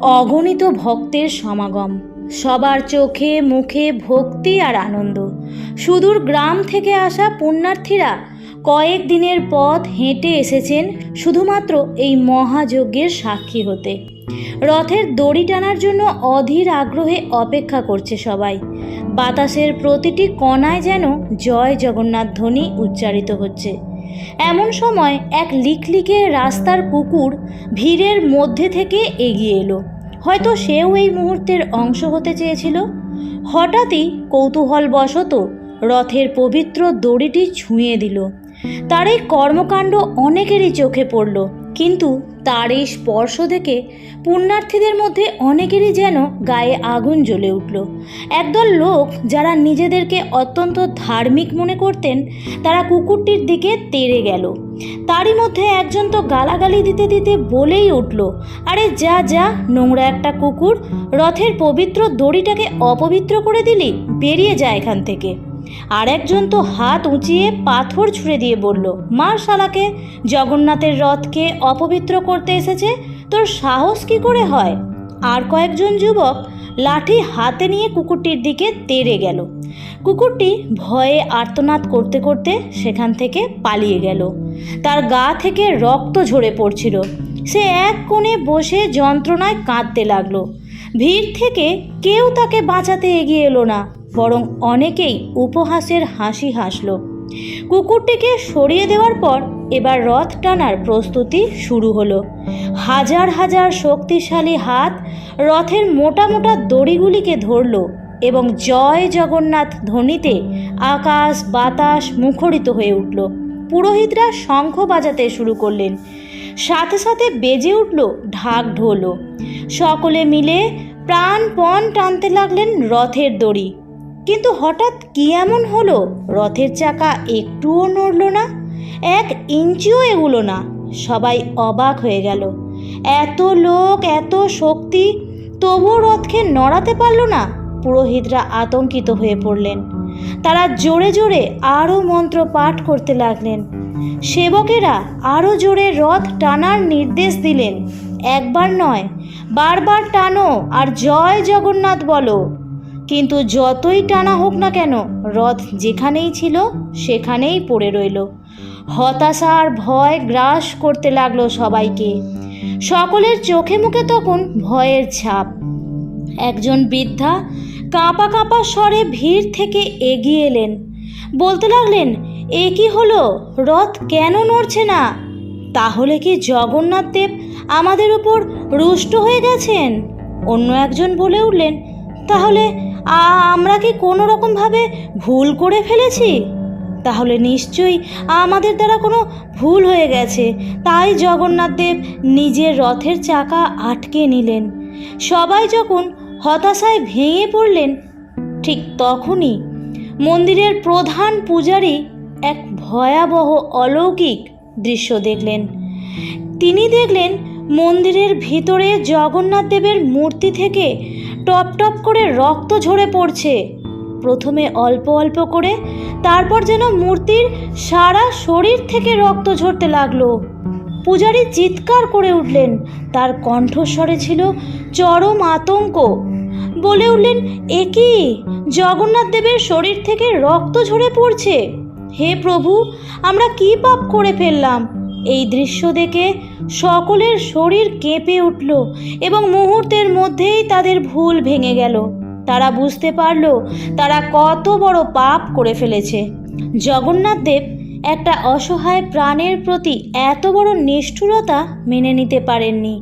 অগণিত ভক্তের সমাগম। সবার চোখে, মুখে ভক্তি আর আনন্দ। সুদূর গ্রাম থেকে আসা পুণ্যার্থীরা কয়েক দিনের পথ হেঁটে এসেছেন শুধুমাত্র এই মহাযজ্ঞের সাক্ষী হতে। রথের দড়ি টানার জন্য অধীর আগ্রহে অপেক্ষা করছে সবাই। বাতাসের প্রতিটি কণায় যেন জয় জগন্নাথ ধ্বনি উচ্চারিত হচ্ছে। এমন সময় এক লিকলিকে রাস্তার কুকুর ভিড়ের মধ্যে থেকে এগিয়ে এলো। হয়তো সেও এই মুহূর্তের অংশ হতে চেয়েছিল। হঠাৎই কৌতূহলবশত রথের পবিত্র দড়িটি ছুঁয়ে দিল। তার এই কর্মকাণ্ড অনেকেরই চোখে পড়ল। কিন্তু তার এই স্পর্শ দেখে পুণ্যার্থীদের মধ্যে অনেকেরই যেন গায়ে আগুন জ্বলে উঠল। একদল লোক যারা নিজেদেরকে অত্যন্ত ধার্মিক মনে করতেন, তারা কুকুরটির দিকে তেড়ে গেল। তারই মধ্যে একজন তো গালাগালি দিতে দিতে বলেই উঠল, আরে যা যা, নোংরা একটা কুকুর, রথের পবিত্র দড়িটাকে অপবিত্র করে দিলি, বেরিয়ে যা এখান থেকে। আর একজন তো হাত উঁচিয়ে পাথর ছুঁড়ে দিয়ে বলল মার শালাকে, জগন্নাথের রথকে অপবিত্র করতে এসেছে? তোর সাহস কি করে হয়? আর কয়েকজন যুবক লাঠি হাতে নিয়ে কুকুরটির দিকে তেড়ে গেল। কুকুরটি ভয়ে আর্তনাদ করতে করতে সেখান থেকে পালিয়ে গেল। তার গা থেকে রক্ত ঝরে পড়ছিল। সে এক কোণে বসে যন্ত্রণায় কাঁদতে লাগল। ভিড় থেকে কেউ তাকে বাঁচাতে এগিয়ে এলো না। বরং অনেকেই উপহাসের হাসি হাসল। কুকুরটিকে সরিয়ে দেওয়ার পর এবার রথ টানার প্রস্তুতি শুরু হলো। হাজার হাজার শক্তিশালী হাত রথের মোটা মোটা দড়িগুলিকে ধরল এবং জয় জগন্নাথ ধ্বনিতে আকাশ, বাতাস মুখরিত হয়ে উঠল। পুরোহিতরা শঙ্খ বাজাতে শুরু করলেন। সাথে সাথে বেজে উঠল, ঢাক ঢোলও সকলে মিলে প্রাণপণ টানতে লাগলেন রথের দড়ি। কিন্তু হঠাৎ কি এমন হলো? রথের চাকা একটুও নড়ল না, এক ইঞ্চিও এগুলো না। সবাই অবাক হয়ে গেল। এত লোক, এত শক্তি, তবুও রথকে নড়াতে পারল না। পুরোহিতরা আতঙ্কিত হয়ে পড়লেন। তারা জোরে জোরে আরও মন্ত্র পাঠ করতে লাগলেন। সেবকেরা আরও জোরে রথ টানার নির্দেশ দিলেন। একবার নয়, বারবার টানো আর জয় জগন্নাথ বলো। কিন্তু যতই টানা হোক না কেন, রথ যেখানেই ছিল, সেখানেই পড়ে রইল। হতাশা আর ভয় গ্রাস করতে লাগল সবাইকে। সকলের চোখে মুখে তখন ভয়ের ছাপ। একজন বৃদ্ধা কাঁপা কাঁপা স্বরে ভিড় থেকে এগিয়ে এলেন। বলতে লাগলেন, এ কি হলো? রথ কেন নড়ছে না? তাহলে কি জগন্নাথ দেব আমাদের উপর রুষ্ট হয়ে গেছেন? অন্য একজন বলে উঠলেন, তাহলে আমরা কি কোনো রকমভাবে ভুল করে ফেলেছি? তাহলে নিশ্চয়ই আমাদের দ্বারা কোনো ভুল হয়ে গেছে। তাই জগন্নাথ দেব নিজের রথের চাকা আটকে নিলেন। সবাই যখন হতাশায় ভেঙে পড়লেন, ঠিক তখনই মন্দিরের প্রধান পূজারী এক ভয়াবহ অলৌকিক দৃশ্য দেখলেন। তিনি দেখলেন মন্দিরের ভিতরে জগন্নাথ দেবের মূর্তি থেকে টপ টপ করে রক্ত ঝরে পড়ছে। প্রথমে অল্প অল্প করে, তারপর যেন মূর্তির সারা শরীর থেকে রক্ত ঝরতে লাগল। পূজারী চিৎকার করে উঠলেন, তার কণ্ঠস্বরে ছিল চরম আতঙ্ক। বলে উঠলেন, এ কি? জগন্নাথ দেবের শরীর থেকে রক্ত ঝরে পড়ছে? হে প্রভু, আমরা কি পাপ করে ফেললাম? এই দৃশ্য দেখে সকলের শরীর কেঁপে উঠল এবং মুহূর্তের মধ্যেই তাদের ভুল ভেঙে গেল। তারা বুঝতে পারল, তারা কত বড় পাপ করে ফেলেছে। জগন্নাথ দেব একটা অসহায় প্রাণের প্রতি এত বড় নিষ্ঠুরতা মেনে নিতে পারেননি।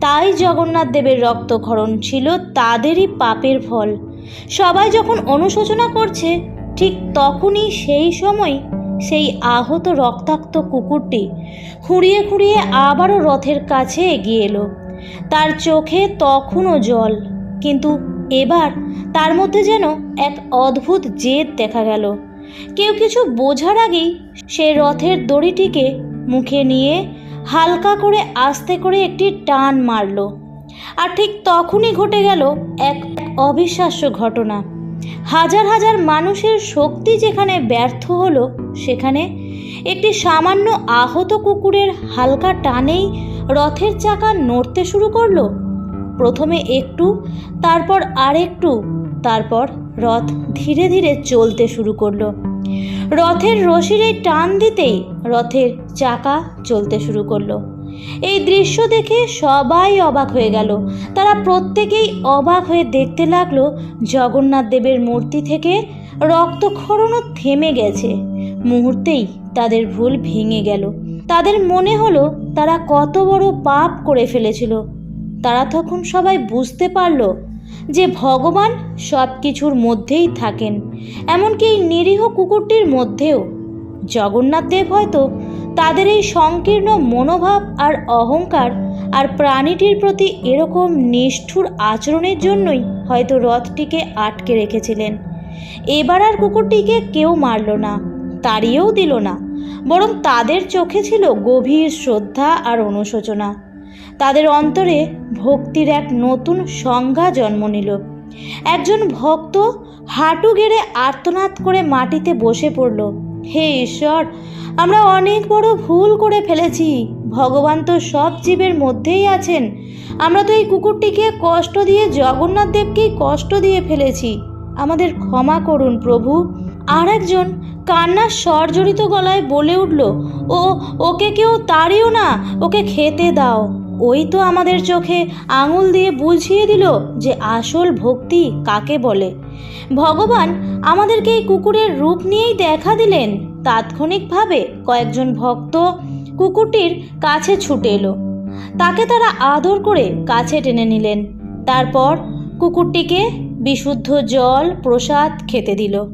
তাই জগন্নাথ দেবের রক্তক্ষরণ ছিল তাদেরই পাপের ফল। সবাই যখন অনুশোচনা করছে, ঠিক তখনই সেই সময় সেই আহত রক্তাক্ত কুকুরটি খুঁড়িয়ে খুঁড়িয়ে আবারও রথের কাছে এগিয়ে এলো। তার চোখে তখনও জল, কিন্তু এবার তার মধ্যে যেন এক অদ্ভুত জেদ দেখা গেল। কেউ কিছু বোঝার আগেই সে রথের দড়িটিকে মুখে নিয়ে হালকা করে আস্তে করে একটি টান মারল। আর ঠিক তখনই ঘটে গেল এক অবিশ্বাস্য ঘটনা। হাজার হাজার মানুষের শক্তি যেখানে ব্যর্থ হলো, সেখানে একটি সামান্য আহত কুকুরের হালকা টানেই রথের চাকা নড়তে শুরু করল। প্রথমে একটু, তারপর আরেকটু, তারপর রথ ধীরে ধীরে চলতে শুরু করল। রথের রশিরে টান দিতেই রথের চাকা চলতে শুরু করল। এই দৃশ্য দেখে সবাই অবাক হয়ে গেল। তারা প্রত্যেকেই অবাক হয়ে দেখতে লাগল জগন্নাথ দেবের মূর্তি থেকে রক্তক্ষরণও থেমে গেছে। মুহূর্তেই তাদের ভুল ভেঙে গেল। তাদের মনে হলো তারা কত বড় পাপ করে ফেলেছিল। তারা তখন সবাই বুঝতে পারল যে ভগবান সব কিছুর মধ্যেই থাকেন, এমনকি এই নিরীহ কুকুরটির মধ্যেও। জগন্নাথ দেব হয়তো তাদের এই সংকীর্ণ মনোভাব আর অহংকার আর প্রাণীটির প্রতি এরকম নিষ্ঠুর আচরণের জন্যই হয়তো রথটিকে আটকে রেখেছিলেন। এবার আর কুকুরটিকে কেউ মারল না, তাড়িয়েও দিল না, বরং তাদের চোখে ছিল গভীর শ্রদ্ধা আর অনুশোচনা। তাদের অন্তরে ভক্তির এক নতুন সংজ্ঞা জন্ম নিল। একজন ভক্ত হাঁটু গেড়ে আর্তনাদ করে মাটিতে বসে পড়ল। হে ঈশ্বর, আমরা অনেক বড় ভুল করে ফেলেছি। ভগবান তো সব জীবের মধ্যেই আছেন। আমরা তো এই কুকুরটিকে কষ্ট দিয়ে, জগন্নাথ দেবকেই কষ্ট দিয়ে ফেলেছি। আমাদের ক্ষমা করুন প্রভু। আর একজন কান্নার স্বরজড়িত গলায় বলে উঠল, ও, ওকে কেউ তাড়িও না, ওকে খেতে দাও। ওই তো আমাদের চোখে আঙুল দিয়ে বুঝিয়ে দিল যে আসল ভক্তি কাকে বলে। ভগবান আমাদেরকে এই কুকুরের রূপ নিয়েই দেখা দিলেন। তাৎক্ষণিকভাবে কয়েকজন ভক্ত কুকুরটির কাছে ছুটে এলো। তাকে তারা আদর করে কাছে টেনে নিলেন। তারপর কুকুরটিকে বিশুদ্ধ জল, প্রসাদ খেতে দিল।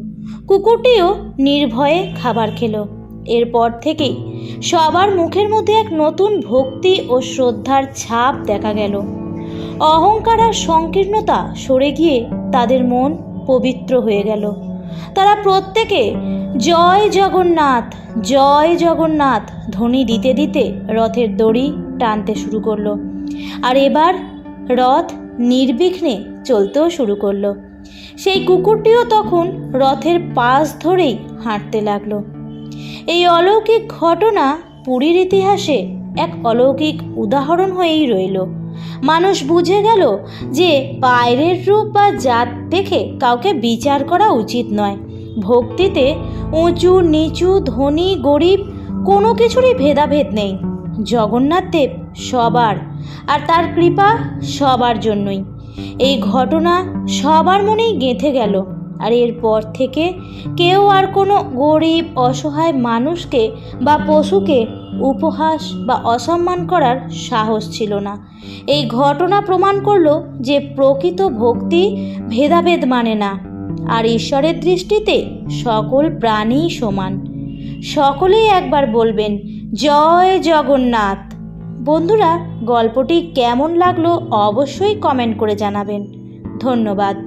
কুকুরটিও নির্ভয়ে খাবার খেলো। এরপর থেকেই সবার মুখের মধ্যে এক নতুন ভক্তি ও শ্রদ্ধার ছাপ দেখা গেল। অহংকার আর সংকীর্ণতা সরে গিয়ে তাদের মন পবিত্র হয়ে গেল। তারা প্রত্যেকে জয় জগন্নাথ জয় জগন্নাথ ধ্বনি দিতে দিতে রথের দড়ি টানতে শুরু করল। আর এবার রথ নির্বিঘ্নে চলতেও শুরু করল। সেই কুকুরটিও তখন রথের পাশ ধরেই হাঁটতে লাগল। এই অলৌকিক ঘটনা পুরীর ইতিহাসে এক অলৌকিক উদাহরণ হয়েই রইল। মানুষ বুঝে গেল যে বাইরের রূপ বা জাত দেখে কাউকে বিচার করা উচিত নয়। ভক্তিতে উঁচু, নিচু, ধনী, গরিব কোনো কিছুরই ভেদাভেদ নেই। জগন্নাথ দেব সবার আর তার কৃপা সবার জন্যই। এই ঘটনা সবার মনেই গেঁথে গেল। আর এরপর থেকে কেউ আর কোনো গরিব, অসহায় মানুষকে বা পশুকে উপহাস বা অসম্মান করার সাহস ছিল না। এই ঘটনা প্রমাণ করল যে প্রকৃত ভক্তি ভেদাভেদ মানে না, আর ঈশ্বরের দৃষ্টিতে সকল প্রাণীই সমান। সকলেই একবার বলবেন, জয় জগন্নাথ। বন্ধুরা, গল্পটি কেমন লাগল অবশ্যই কমেন্ট করে জানাবেন। ধন্যবাদ।